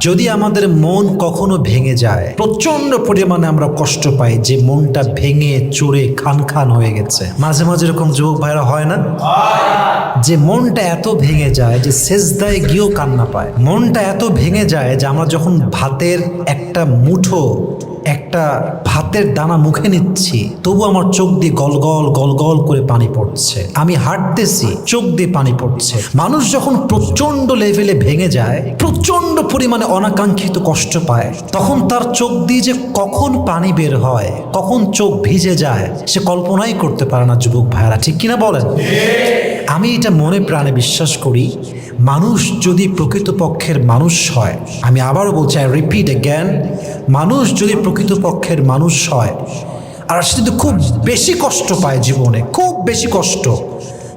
যদি আমাদের মন কখনো ভেঙে যায় প্রচণ্ড পরিমাণে আমরা কষ্ট পাই যে মনটা ভেঙে চড়ে খান খান হয়ে গেছে। মাঝে মাঝে এরকম যুবক ভাইরা হয় না? যে মনটা এত ভেঙে যায় যে সেজদায় গিয়েও কান্না পায়। মনটা এত ভেঙে যায় যে আমরা যখন ভাতের একটা মুঠো একটা ভাতের দানা মুখে নিচ্ছি, তবু আমার চোখ দিয়ে গলগল গলগল করে পানি পড়ছে। আমি হাঁটতেছি, চোখ দিয়ে পানি পড়ছে। মানুষ যখন প্রচণ্ড লেভেলে ভেঙে যায় প্রচণ্ড পরিমাণে অনাকাঙ্ক্ষিত কষ্ট পায়, তখন তার চোখ দিয়ে যে কখন পানি বের হয়, কখন চোখ ভিজে যায়, সে কল্পনাই করতে পারে না, যুবক ভাইরা ঠিক কিনা বলেন? আমি এটা মনে প্রাণে বিশ্বাস করি, মানুষ যদি প্রকৃতপক্ষের মানুষ হয়, আমি আবারও বলছি আই রিপিট জ্ঞান মানুষ যদি প্রকৃতপক্ষের মানুষ হয়, আর সে যদি খুব বেশি কষ্ট পায় জীবনে, খুব বেশি কষ্ট,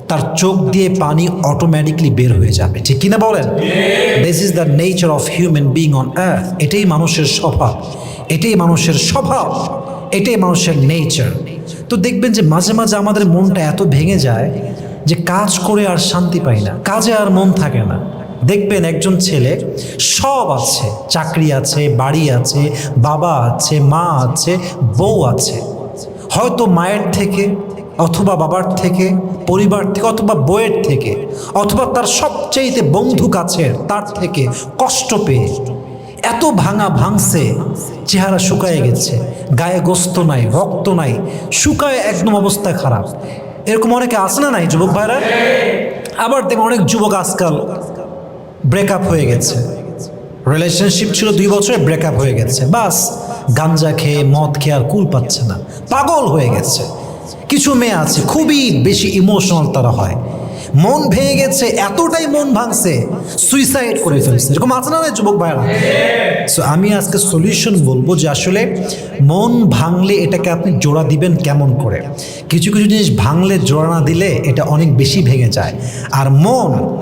তার চোখ দিয়ে পানি অটোমেটিকলি বের হয়ে যাবে। ঠিক কিনা বলেন? This is the nature of human being on earth এটাই মানুষের স্বভাব। এটাই মানুষের স্বভাব। এটাই মানুষের নেচার তো দেখবেন যে মাঝে মাঝে আমাদের মনটা এত ভেঙে যায় যে কাজ করে আর শান্তি পাই না। কাজে আর মন থাকে না। দেখবেন একজন ছেলে সব আছে, চাকরি আছে, বাড়ি আছে, বাবা আছে, মা আছে, বউ আছে। হয়তো মায়ের থেকে অথবা বাবার থেকে, পরিবার থেকে অথবা বইয়ের থেকে, অথবা তার সবচেয়েতে বন্ধু কাছের, তার থেকে কষ্ট পেয়ে এত ভাঙা ভাঙছে, চেহারা শুকায় গেছে, গায়ে গোস্ত নাই, রক্ত নাই, শুকায় একদম অবস্থা খারাপ। এরকম অনেকে আসে না নাই, যুবক ভাইরা? আবার দেখুন অনেক যুবক আজকাল ব্রেকআপ হয়ে গেছে। রিলেশনশিপ ছিল দুই বছরে ব্রেকআপ হয়ে গেছে। বাস, গাঞ্জা খেয়ে, মদ খেয়ে আর কুল পাচ্ছে না। পাগল হয়ে গেছে। কিছু মেয়ে আছে, খুবই বেশি ইমোশনাল তারা হয়। মন ভেঙে গেছে, এতটাই মন ভাঙছে সুইসাইড করে ফেলছে। এরকম আছে না যুবক ভাইরা সো আমি আজকে সলিউশন বলব যে আসলে মন ভাঙলে এটাকে আপনি জোড়া দিবেন কেমন করে? কিছু কিছু জিনিস ভাঙলে, জোড়া না দিলে এটা অনেক বেশি ভেঙে যায়। আর মন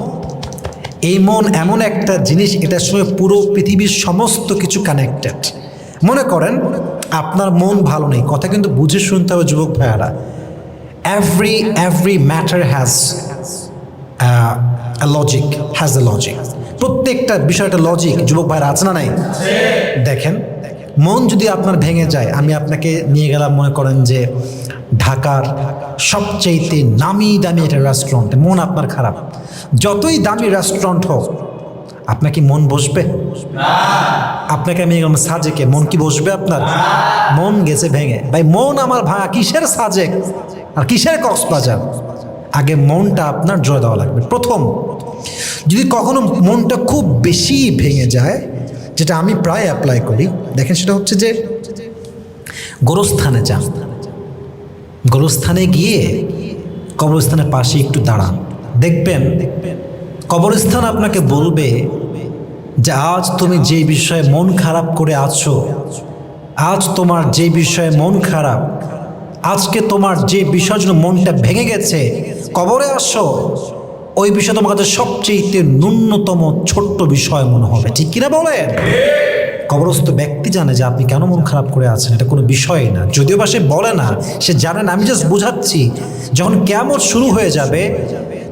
এই মন এমন একটা জিনিস, এটার সঙ্গে পুরো পৃথিবীর সমস্ত কিছু কানেক্টেড মনে করেন, আপনার মন ভালো নেই, কথা কিন্তু বুঝে শুনতে হবে যুবক ভাইয়ারা। Every every matter has logic has a logic প্রত্যেকটা বিষয়টা লজিক যুবক ভাইরা আছে না নাই? দেখেন, মন যদি আপনার ভেঙে যায়, আমি আপনাকে নিয়ে গেলাম মনে করেন যে ঢাকার সবচেয়েতে নামি দামি একটা রেস্টুরেন্ট মন আপনার খারাপ। যতই দামি রেস্টুরেন্ট হোক আপনার মন বসবে? আপনাকে আমি গেলাম সাজেকে, মন কি বসবে আপনার? মন গেছে ভেঙে। ভাই, মন আমার ভাঙা কিসের সাজেক? আর কিসের কক্সবাজার? আগে মনটা আপনার জয় দেওয়া লাগবে। প্রথম, যদি কখনো মনটা খুব বেশি ভেঙে যায়, যেটা আমি প্রায় অ্যাপ্লাই করি, দেখেন সেটা হচ্ছে যে, গোরস্থানে যান। গোরস্থানে গিয়ে কবরস্থানের পাশে একটু দাঁড়ান। দেখবেন কবরস্থান আপনাকে বলবে যে, আজ তুমি যে বিষয়ে মন খারাপ করে আছো, আজ তোমার যে বিষয়ে মন খারাপ, আজকে তোমার যে বিষয়ের জন্য মনটা ভেঙে গেছে, কবরে আসো। ওই বিষয় তোমার কাছে সবচেয়ে ন্যূনতম ছোট্ট বিষয় মনে হবে। ঠিক কিনা বলেন? কবরস্থ ব্যক্তি জানে যে আপনি কেন মন খারাপ করে আছেন এটা কোনো বিষয়ই না যদিও বা সে বলে না সে জানে না আমি জাস্ট বোঝাচ্ছি যখন কেমন শুরু হয়ে যাবে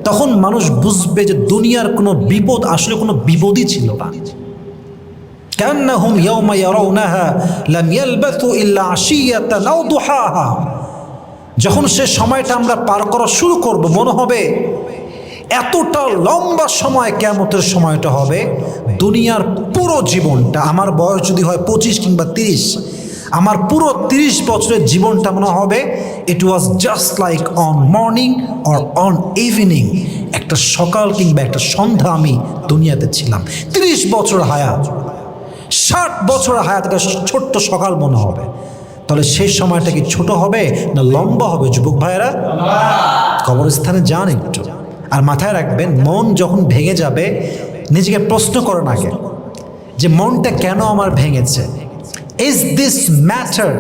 তখন মানুষ বুঝবে যে দুনিয়ার কোনো বিপদ আসলে কোনো বিপদই ছিল না كأنهم يوم يرونها لم يلبثوا إلا عشية أو ضحاها যখন সে সময়টা আমরা পার করা শুরু করব মনে হবে এতটা লম্বা সময় কেমতের সময়টা হবে, দুনিয়ার পুরো জীবনটা, আমার বয়স যদি হয় পঁচিশ কিংবা তিরিশ, আমার পুরো তিরিশ বছরের জীবনটা মনে হবে it was just like on morning or on evening একটা সকাল কিংবা একটা সন্ধ্যা আমি দুনিয়াতে ছিলাম। তিরিশ বছর হায়াত, ষাট বছর হায়াত একটা ছোট্ট সকাল মনে হবে। তাহলে সেই সময়টা কি ছোট হবে না লম্বা হবে, যুবক ভাইয়েরা? কবরস্থানে যান একটু। আর মাথায় রাখবেন মন যখন ভেঙে যাবে নিজেকে প্রশ্ন করেন আগে যে মনটা কেন আমার ভেঙেছে? Is this matter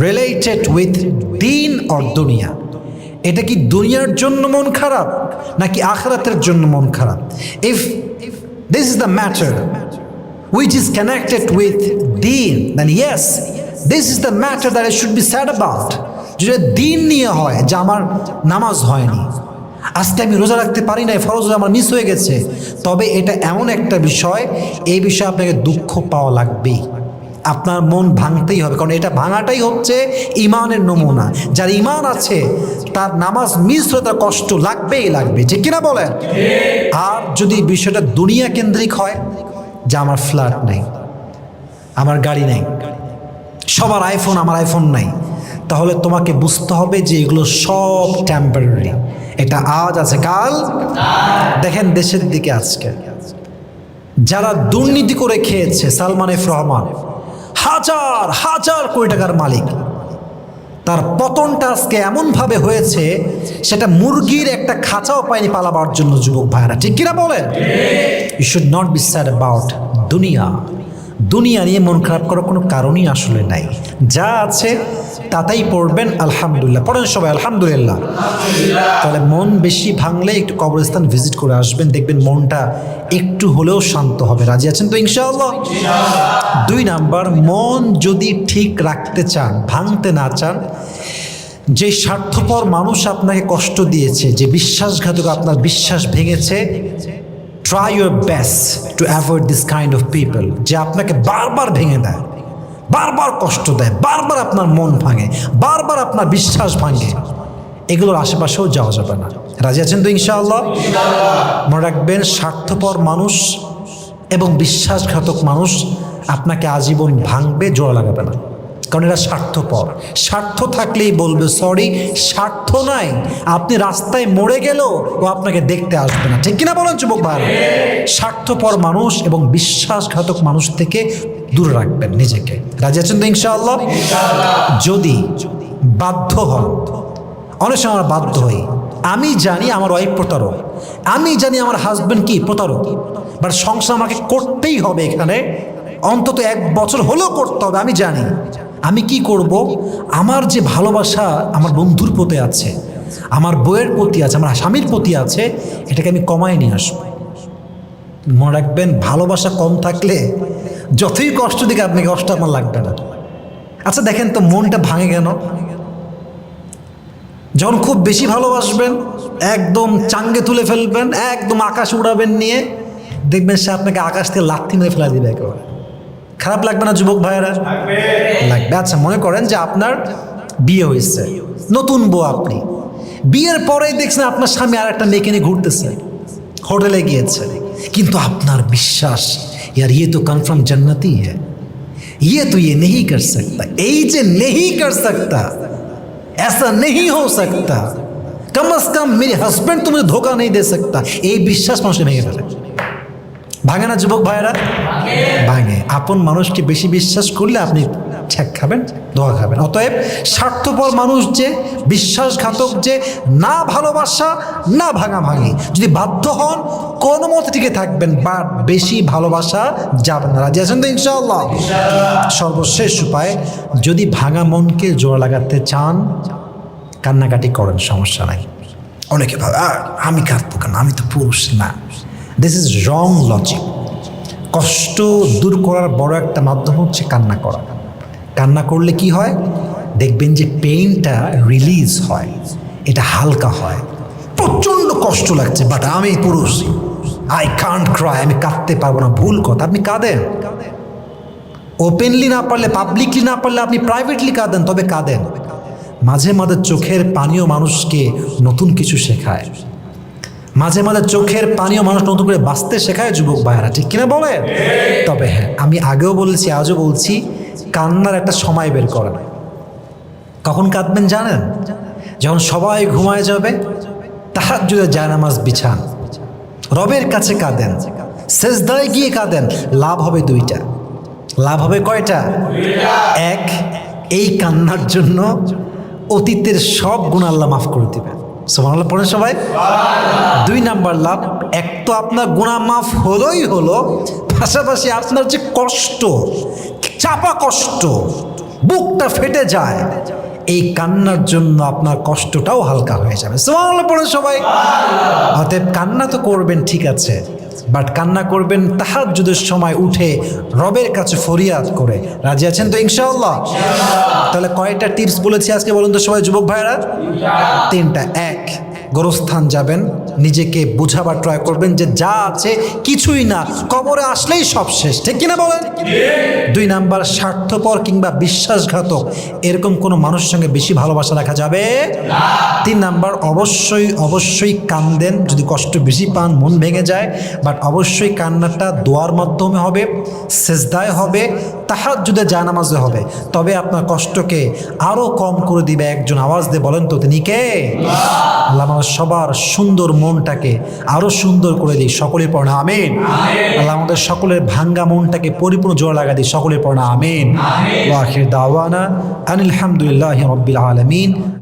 related with দিন অর দুনিয়া? এটা কি দুনিয়ার জন্য মন খারাপ নাকি আখরাতের জন্য মন খারাপ? If this is the matter which is connected with deen, then yes, this is the matter that I should be sad about. যদি দিন নিয়ে হয় যে আমার নামাজ হয়নি আজকে আমি রোজা রাখতে পারি নাই, ফরজ রোজা আমার মিস হয়ে গেছে। তবে এটা এমন একটা বিষয়, এই বিষয়ে আপনাকে দুঃখ পাওয়া লাগবেই। আপনার মন ভাঙতেই হবে, কারণ এটা ভাঙাটাই হচ্ছে ইমানের নমুনা। যার ইমান আছে, তার নামাজ মিস হলে তার কষ্ট লাগবেই লাগবে, ঠিক কিনা বলেন? আর যদি বিষয়টা দুনিয়া কেন্দ্রিক হয়, যে আমার ফ্ল্যাট নেই, আমার গাড়ি নেই, সবার আইফোন আমার আইফোন নাই তাহলে তোমাকে বুঝতে হবে যে এগুলো সব টেম্পারারি এটা আজ আছে, কাল? দেখেন দেশের দিকে আজকে। যারা দুর্নীতি করে খেয়েছে, সালমান এফ রহমান, হাজার হাজার কোটি টাকার মালিক, তার পতনটা আজকে এমনভাবে হয়েছে, সেটা মুরগির একটা খাঁচাও পায়নি পালাবার জন্য যুবক ভাইরা ঠিক কিনা বলেন? You should not be sad about দুনিয়া দুনিয়া নিয়ে মন খারাপ করার কোনো কারণই আসলে নাই। যা আছে তাতেই পড়বেন, আলহামদুলিল্লাহ। পড়েন সবাই, আলহামদুলিল্লাহ। তাহলে মন বেশি ভাঙলে একটু কবরস্থান ভিজিট করে আসবেন, দেখবেন মনটা একটু হলেও শান্ত হবে। রাজি আছেন তো ইনশাআল্লাহ? দুই নাম্বার, মন যদি ঠিক রাখতে চান, ভাঙতে না চান, যে স্বার্থপর মানুষ আপনাকে কষ্ট দিয়েছে, যে বিশ্বাসঘাতক আপনার বিশ্বাস ভেঙেছে try your best to avoid this kind of people যে আপনাকে বারবার ভেঙে দেয় বারবার কষ্ট দেয় বারবার আপনার মন ভাঙে বারবার আপনার বিশ্বাস ভাঙে। এগুলোর আশেপাশেও যাওয়া যাবে না। রাজি আছেন তো ইনশাআল্লাহ। মনে রাখবেন স্বার্থপর মানুষ এবং বিশ্বাসঘাতক মানুষ আপনাকে আজীবন ভাঙবে জোড়া লাগাবে না। কারণ এরা স্বার্থপর। স্বার্থ থাকলেই বলবে সরি স্বার্থ নাই। আপনি রাস্তায় মরে গেলেও ও আপনাকে দেখতে আসবে না। ঠিক কিনা বলেন যুবক ভাই? স্বার্থপর মানুষ এবং বিশ্বাসঘাতক মানুষ থেকে দূরে রাখবেন নিজেকে। রাজি আছেন তো ইনশাআল্লাহ? যদি বাধ্য হন অনেক সময় আমরা বাধ্য হই। আমি জানি আমার ওয়াইফ প্রতারক। আমি জানি আমার হাজব্যান্ড কি? প্রতারক। বাট সংসার আমাকে করতেই হবে এখানে। অন্তত এক বছর হলেও করতে হবে আমি জানি। আমি কি করব? আমার যে ভালোবাসা আমার বন্ধুর প্রতি আছে, আমার বইয়ের প্রতি আছে, আমার স্বামীর প্রতি আছে, এটাকে আমি কমায় নিয়ে আসব। মনে রাখবেন, ভালোবাসা কম থাকলে যতই কষ্ট দিকে আপনি, কষ্ট আমার লাগবে না। আচ্ছা দেখেন তো মনটা ভাঙে কেন? যখন খুব বেশি ভালোবাসবেন, একদম চাঙ্গে তুলে ফেলবেন, একদম আকাশ উড়াবেন নিয়ে, দেখবেন সে আপনাকে আকাশ থেকে লাথি মেরে ফেলা দিবে একেবারে। খারাপ লাগবে না যুবক ভাইয়েরা লাগবে আচ্ছা মনে করেন যে আপনার বিয়ে হয়েছে নতুন বউ আপনি বিয়ের পরেই দেখছেন আপনার স্বামী আর একটা মেয়েকে নিয়ে ঘুরতেছে হোটেলে গিয়েছে কিন্তু আপনার বিশ্বাস यार ये तो कन्फर्म जन्नती है ये तो ये नहीं कर सकता এই যে नहीं कर सकता ऐसा नहीं हो सकता कम अज कम मेरे हस्बैंड तो मुझे धोखा नहीं दे सकता এই বিশ্বাস মানুষের ভেঙে ফেলে ভাঙে না যুবক ভাইয়েরা? ভাঙে। আপন মানুষকে বেশি বিশ্বাস করলে আপনি ঠেক খাবেন ধোয়া খাবেন। অতএব স্বার্থপর মানুষ যে বিশ্বাসঘাতক যে না ভালোবাসা না ভাঙা ভাঙি যদি বাধ্য হন কোনো মতে টিকে থাকবেন বা বেশি ভালোবাসা যাবে না। রাজি আছেন তো ইনশাআল্লাহ? সর্বশেষ উপায় যদি ভাঙা মনকে জোড়া লাগাতে চান কান্নাকাটি করেন সমস্যা নাই। অনেকে ভাবে "আ, আমি কাঁদবো কেন? আমি তো পুরুষ না। দিস ইজ রং লজিক কষ্ট দূর করার বড় একটা মাধ্যম হচ্ছে কান্না করা। কান্না করলে কি হয়? দেখবেন যে পেইনটা রিলিজ হয়। এটা হালকা হয়। প্রচণ্ড কষ্ট লাগছে বাট আমি পুরুষ। আই কান্ট ক্রাই আমি কাঁদতে পারব না। ভুল কথা, আপনি কাঁদেন। ওপেনলি না পারলে পাবলিকলি না পারলে আপনি প্রাইভেটলি কাঁদেন, তবে কাঁদেন। মাঝে মাঝে চোখের পানীয় মানুষকে নতুন কিছু শেখায়। মাঝে মাঝে চোখের পানীয় মানুষ নতুন করে বাঁচতে শেখায় যুবক ভাইয়েরা, ঠিক কিনা বলেন? তবে হ্যাঁ আমি আগেও বলেছি, আজও বলছি, কান্নার একটা সময় বের করেন কখন কাঁদবেন জানেন? যখন সবাই ঘুমায় যাবে তাহার যদি জায়নামাজ বিছান। রবের কাছে কাঁদেন শেষদায় গিয়ে কাঁদেন, লাভ হবে দুইটা। লাভ হবে কয়টা? এক, এই কান্নার জন্য অতীতের সব গুণ আল্লাহ মাফ করে দেবেন। সোমানাল্লাহ পড়েন সবাই। দুই নাম্বার লাভ, এক তো আপনার গুণা মাফ হলোই হলো, পাশাপাশি আপনার যে কষ্ট, চাপা কষ্ট, বুকটা ফেটে যায়, এই কান্নার জন্য আপনার কষ্টটাও হালকা হয়ে যাবে। সোমানাল্লাহ পড়েন সবাই। অতএব কান্না তো করবেন, ঠিক আছে। বাট কান্না করবেন তাহার যুদের সময় উঠে রবের কাছে ফরিয়াদ করে। রাজি আছেন তো ইনশাআল্লাহ? তাহলে কয়েকটা টিপস বলেছি আজকে বলুন তো সবাই যুবক ভাইরা তিনটা এক। গোরস্থান যাবেন, নিজেকে বোঝাবার ট্রাই করবেন যে যা আছে কিছুই না, কবরে আসলেই সব শেষ, ঠিক কিনা বলেন? দুই নাম্বার, স্বার্থপর কিংবা বিশ্বাসঘাতক, এরকম কোনো মানুষের সঙ্গে বেশি ভালোবাসা রাখা যাবে? তিন নাম্বার, অবশ্যই অবশ্যই কান্দেন যদি কষ্ট বেশি পান, মন ভেঙে যায় বাট অবশ্যই কান্নাটা দোয়ার মাধ্যমে হবে, সেজদায় হবে তাহার যদি যা নামাজে হবে। তবে আপনার কষ্টকে আরও কম করে দিবে একজন। আওয়াজ দিয়ে বলেন তো তিনি কে? আল্লাহ আমাদের সবার সুন্দর মনটাকে আরও সুন্দর করে দিই সকলের পড়া আমিন। আল্লাহ আমাদের সকলের ভাঙ্গা মনটাকে পরিপূর্ণ জোড়া লাগা দিই সকলের পড়া আমিন। ওয়াখির দাওয়ানা আনিল হামদুলিল্লাহ রব্বিল আলমিন।